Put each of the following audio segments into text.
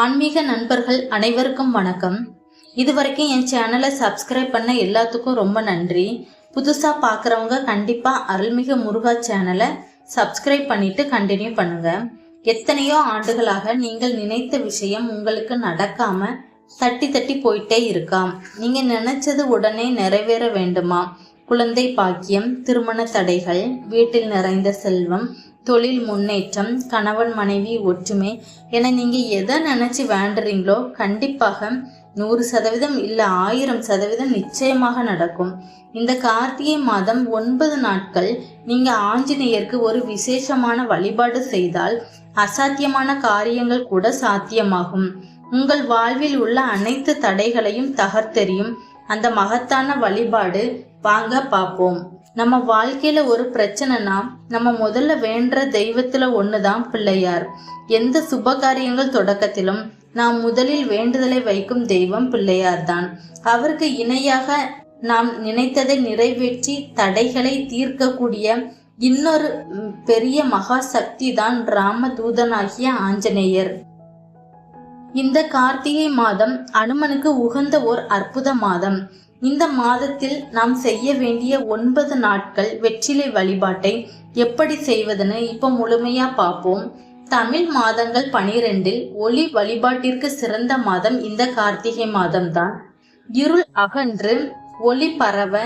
ஆன்மீக நண்பர்கள் அனைவருக்கும் வணக்கம். இதுவரைக்கும் என் சேனலை சப்ஸ்கிரைப் பண்ண எல்லாத்துக்கும் ரொம்ப நன்றி. புதுசாக பார்க்குறவங்க கண்டிப்பாக அருள்மிகு முருகா சேனலை சப்ஸ்கிரைப் பண்ணிட்டு கண்டினியூ பண்ணுங்க. எத்தனையோ ஆண்டுகளாக நீங்கள் நினைத்த விஷயம் உங்களுக்கு நடக்காம தட்டி தட்டி போயிட்டே இருக்காம். நீங்க நினைச்சது உடனே நிறைவேற வேண்டுமா குழந்தை பாக்கியம் திருமண தடைகள் வீட்டில் நிறைந்த செல்வம் தொழில் முன்னேற்றம் கணவன் மனைவி ஒற்றுமை என நீங்க எதை நினைச்சு வேண்டுறீங்களோ கண்டிப்பாக நூறு சதவீதம் இல்ல ஆயிரம் சதவீதம் நிச்சயமாக நடக்கும். இந்த கார்த்திகை மாதம் ஒன்பது நாட்கள் நீங்க ஆஞ்சநேயருக்கு ஒரு விசேஷமான வழிபாடு செய்தால் அசாத்தியமான காரியங்கள் கூட சாத்தியமாகும். உங்கள் வாழ்வில் உள்ள அனைத்து தடைகளையும் தகர்த்தெறியும் அந்த மகத்தான வழிபாடு வாங்க பார்ப்போம். நம்ம வாழ்க்கையில ஒரு பிரச்சனைனா நம்ம முதல்ல வேண்டுற தெய்வத்துல ஒண்ணுதான் பிள்ளையார். எந்த சுப காரியங்கள் தொடக்கத்திலும் நாம் முதலில் வேண்டுதலை வைக்கும் தெய்வம் பிள்ளையார் தான் அவருக்கு இணையாக நாம் நினைத்ததை நிறைவேற்றி தடைகளை தீர்க்கக்கூடிய இன்னொரு பெரிய மகா சக்தி தான் ராமதூதனாகிய ஆஞ்சநேயர். இந்த கார்த்திகை மாதம் அனுமனுக்கு உகந்த ஓர் அற்புத மாதம். இந்த மாதத்தில் நாம் செய்ய வேண்டிய ஒன்பது நாட்கள் வெற்றிலை வழிபாட்டை எப்படி செய்வதுன்னு இப்போ முழுமையா பார்ப்போம். தமிழ் மாதங்கள் பனிரெண்டில் ஒளி வழிபாட்டிற்கு சிறந்த மாதம் இந்த கார்த்திகை மாதம்தான். இருள் அகன்று ஒளி பரவ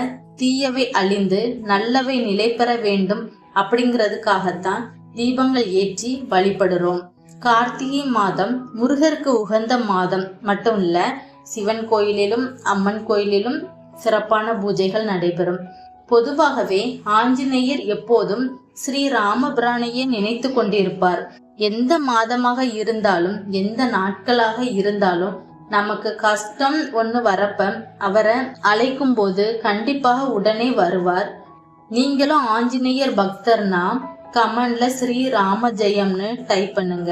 தீயவை அழிந்து நல்லவை நிலை பெற வேண்டும் அப்படிங்கிறதுக்காகத்தான் தீபங்கள் ஏற்றி வழிபடுறோம். கார்த்திகை மாதம் முருகருக்கு உகந்த மாதம் மட்டும் இல்லை சிவன் கோயிலிலும் அம்மன் கோயிலிலும் சிறப்பான பூஜைகள் நடைபெறும். பொதுவாகவே ஆஞ்சநேயர் எப்போதும் ஸ்ரீ ராமபிரானையே நினைத்து கொண்டிருப்பார். எந்த மாதமாக இருந்தாலும் எந்த நாட்களாக இருந்தாலும் நமக்கு கஷ்டம் ஒன்று வரப்ப அவரை அழைக்கும் போது கண்டிப்பாக உடனே வருவார். நீங்களும் ஆஞ்சநேயர் பக்தர்னா கமெண்ட்ல ஸ்ரீ ராம ஜெயம்னு டைப் பண்ணுங்க.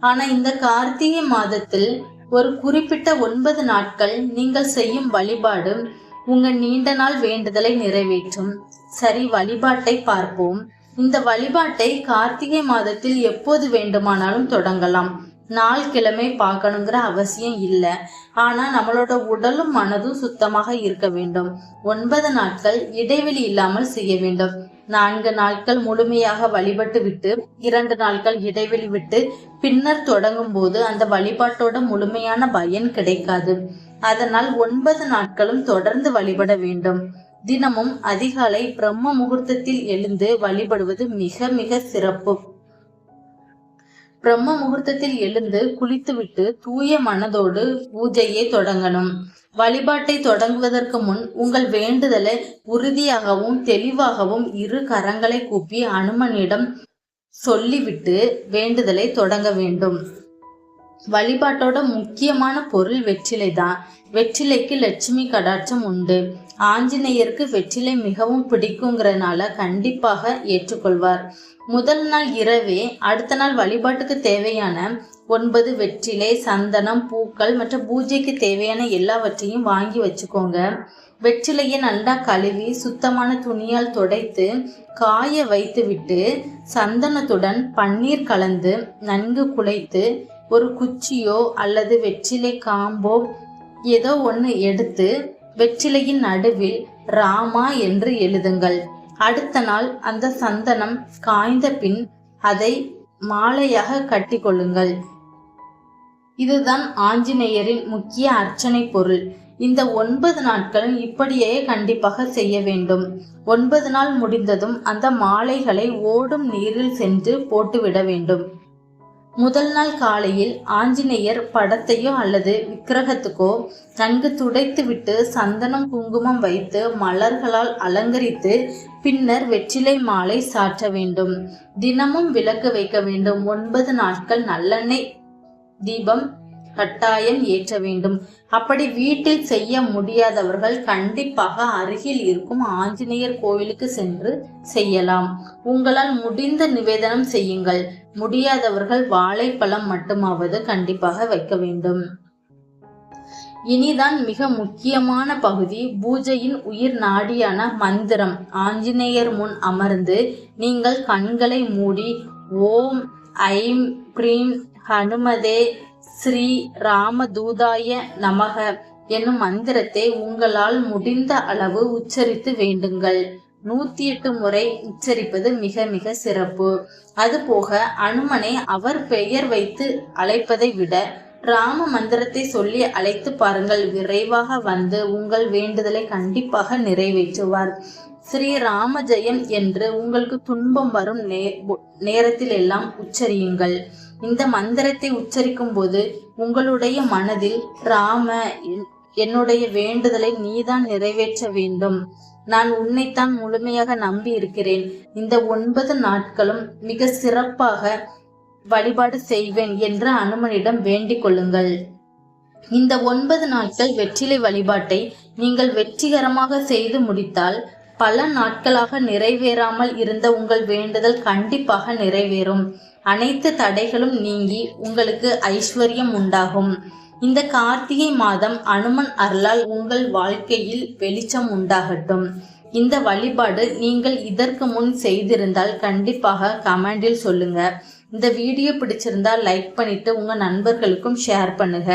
ஆனா இந்த கார்த்திகை மாதத்தில் ஒரு குறிப்பிட்ட ஒன்பது நாட்கள் நீங்கள் செய்யும் வழிபாடு உங்கள் நீண்ட நாள் வேண்டுதலை நிறைவேற்றும். சரி வழிபாட்டை பார்ப்போம். இந்த வழிபாட்டை கார்த்திகை மாதத்தில் எப்போது வேண்டுமானாலும் தொடங்கலாம். நாள் கிழமை பார்க்கணுங்கிற அவசியம் இல்லை. ஆனா நம்மளோட உடலும் மனதும் சுத்தமாக இருக்க வேண்டும். ஒன்பது நாட்கள் இடைவெளி இல்லாமல் செய்ய வேண்டும். நான்கு நாட்கள் முழுமையாக வழிபட்டு விட்டு இரண்டு நாட்கள் இடைவெளி விட்டு பின்னர் தொடங்கும் போது அந்த வழிபாட்டோட முழுமையான பயன் கிடைக்காது. அதனால் ஒன்பது நாட்களும் தொடர்ந்து வழிபட வேண்டும். தினமும் அதிகாலை பிரம்ம முகூர்த்தத்தில் எழுந்து வழிபடுவது மிக மிக சிறப்பு. பிரம்ம முகூர்த்தத்தில் எழுந்து குளித்துவிட்டு தூய மனதோடு பூஜையை தொடங்கணும். வழிபாட்டை தொடங்குவதற்கு முன் உங்கள் வேண்டுதலை உறுதியாகவும் தெளிவாகவும் இரு கரங்களை கூப்பி அனுமனிடம் சொல்லிவிட்டு வேண்டுதலை தொடங்க வேண்டும். வழிபாட்டோட முக்கியமான பொருள் வெற்றிலை தான் வெற்றிலைக்கு லட்சுமி கடாட்சம் உண்டு. ஆஞ்சநேயருக்கு வெற்றிலை மிகவும் பிடிக்குங்கிறனால கண்டிப்பாக ஏற்றுக்கொள்வார். முதல் நாள் இரவே அடுத்த நாள் வழிபாட்டுக்கு தேவையான ஒன்பது வெற்றிலை சந்தனம் பூக்கள் மற்றும் பூஜைக்கு தேவையான எல்லாவற்றையும் வாங்கி வச்சுக்கோங்க. வெற்றிலையை நல்லா கழுவி சுத்தமான துணியால் துடைத்து காய வைத்துவிட்டு சந்தனத்துடன் பன்னீர் கலந்து நன்கு குழைத்து ஒரு குச்சியோ அல்லது வெற்றிலை காம்போ ஏதோ ஒன்று எடுத்து வெற்றிலையின் நடுவில் ராமா என்று எழுதுங்கள். அடுத்த நாள் அந்த சந்தனம் காய்ந்த பின் அதை மாலையாக கட்டிக்கொள்ளுங்கள். இதுதான் ஆஞ்சநேயரின் முக்கிய அர்ச்சனை பொருள். இந்த ஒன்பது நாட்களும் இப்படியே கண்டிப்பாக செய்ய வேண்டும். ஒன்பது நாள் முடிந்ததும் அந்த மாலைகளை ஓடும் நீரில் சென்று போட்டுவிட வேண்டும். முதல் நாள் காலையில் ஆஞ்சநேயர் படத்தையோ அல்லது விக்கிரகத்துக்கோ நன்கு துடைத்துவிட்டு சந்தனம் குங்குமம் வைத்து மலர்களால் அலங்கரித்து பின்னர் வெற்றிலை மாலை சாற்ற வேண்டும். தினமும் விளக்கு வைக்க வேண்டும். ஒன்பது நாட்கள் நல்லெண்ணெய் தீபம் கட்டாயம் ஏற்ற வேண்டும். அப்படி வீட்டில் செய்ய முடியாதவர்கள் கண்டிப்பாக அருகில் இருக்கும் ஆஞ்சநேயர் கோவிலுக்கு சென்று செய்யலாம். உங்களால் முடிந்த நிவேதனம் செய்யுங்கள். முடியாதவர்கள் வாழைப்பழம் மட்டுமாவது கண்டிப்பாக வைக்க வேண்டும். இனிதான் மிக முக்கியமான பகுதி பூஜையின் உயிர் நாடியான மந்திரம். ஆஞ்சநேயர் முன் அமர்ந்து நீங்கள் கண்களை மூடி ஓம் ஐம் ப்ரீம் ஹனுமதே ஸ்ரீ ராமதூதாய நமக என்னும் மந்திரத்தை உங்களால் முடிந்த அளவு உச்சரித்து வேண்டுங்கள். நூத்தி எட்டு முறை உச்சரிப்பது மிக மிக சிறப்பு. அதுபோக அனுமனை அவர் பெயர் வைத்து அழைப்பதை விட ராம மந்திரத்தை சொல்லி அழைத்து பாருங்கள். விரைவாக வந்து உங்கள் வேண்டுதலை கண்டிப்பாக நிறைவேற்றுவார். ஸ்ரீ ராமஜெயம் என்று உங்களுக்கு துன்பம் வரும் நே நேரத்தில் எல்லாம் உச்சரியுங்கள். இந்த மந்திரத்தை உச்சரிக்கும் போது உங்களுடைய மனதில் ராம என்- என்னுடைய வேண்டுதலை நீதான் நிறைவேற்ற வேண்டும். நான் உன்னைத்தான் முழுமையாக நம்பி இருக்கிறேன். இந்த ஒன்பது நாட்களும் மிக சிறப்பாக வழிபாடு செய்வேன் என்று அனுமனிடம் வேண்டிக் கொள்ளுங்கள். இந்த ஒன்பது நாட்கள் வெற்றிலை வழிபாட்டை நீங்கள் வெற்றிகரமாக செய்து முடித்தால் பல நாட்களாக நிறைவேறாமல் இருந்த உங்கள் வேண்டுதல் கண்டிப்பாக நிறைவேறும். அனைத்து தடைகளும் நீங்கி உங்களுக்கு ஐஸ்வர்யம் உண்டாகும். இந்த கார்த்திகை மாதம் அனுமன் அருளால் உங்கள் வாழ்க்கையில் வெளிச்சம் உண்டாகட்டும். இந்த வழிபாடு நீங்கள் இதற்கு முன் செய்திருந்தால் கண்டிப்பாக கமெண்டில் சொல்லுங்க. இந்த வீடியோ பிடிச்சிருந்தா லைக் பண்ணிட்டு உங்க நண்பர்களுக்கும் ஷேர் பண்ணுங்க.